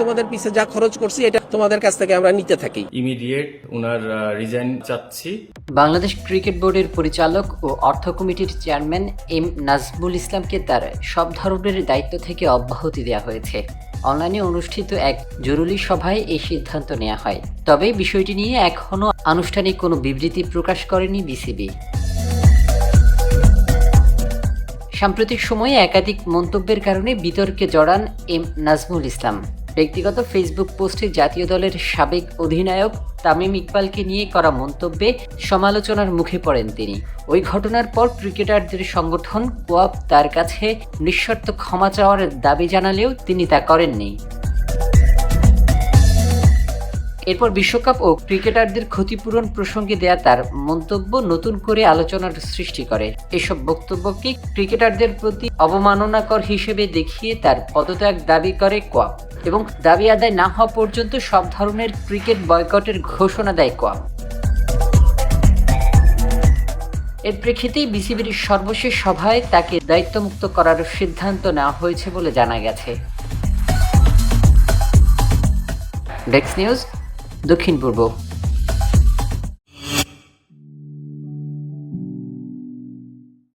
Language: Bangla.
তোমাদের পিছে যা খরচ করছি এটা তোমাদের কাছ থেকে আমরা নিতে থাকি। ইমিডিয়েট ওনার রিজাইন চাচ্ছি। বাংলাদেশ ক্রিকেট বোর্ডের পরিচালক ও অর্থ কমিটির চেয়ারম্যান এম নাজমুল ইসলামকে তার সব ধরনের দায়িত্ব থেকে অব্যাহতি দেওয়া হয়েছে। অনলাইনে অনুষ্ঠিত এক জরুরি সভায় এই সিদ্ধান্ত নেওয়া হয়। তবে বিষয়টি নিয়ে এখনও আনুষ্ঠানিক কোনো বিবৃতি প্রকাশ করেনি বিসিবি। সাম্প্রতিক সময়ে একাধিক মন্তব্যের কারণে বিতর্কে জড়ান এম নাজমুল ইসলাম। ব্যক্তিগত ফেসবুক পোস্টে জাতীয় দলের সাবেক অধিনায়ক তামিম ইকবালকে নিয়ে করা মন্তব্যে সমালোচনার মুখে পড়েন তিনি। ওই ঘটনার পর ক্রিকেটারদের সংগঠন কোয়াব তার কাছে নিঃশর্ত ক্ষমা চাওয়ার দাবি জানালেও তিনি তা করেননি। এরপর বিশ্বকাপ ও ক্রিকেটারদের ক্ষতিপূরণ প্রসঙ্গে দেয়া তার মন্তব্য নতুন করে আলোচনার সৃষ্টি করে। এসব বক্তব্যকে ক্রিকেটারদের প্রতি অবমাননাকর হিসেবে দেখিয়ে তার পদত্যাগ দাবি করে কোয়াপ এবং দাবি আদায় না হওয়া পর্যন্ত সব ধরনের ক্রিকেট বয়কটের ঘোষণা দেয় কোয়াপ এর প্রেক্ষিতেই বিসিবির সর্বশেষ সভায় তাকে দায়িত্বমুক্ত করার সিদ্ধান্ত নেওয়া হয়েছে বলে জানা গেছে। ডেক্স নিউজ দক্ষিণ পূর্ব।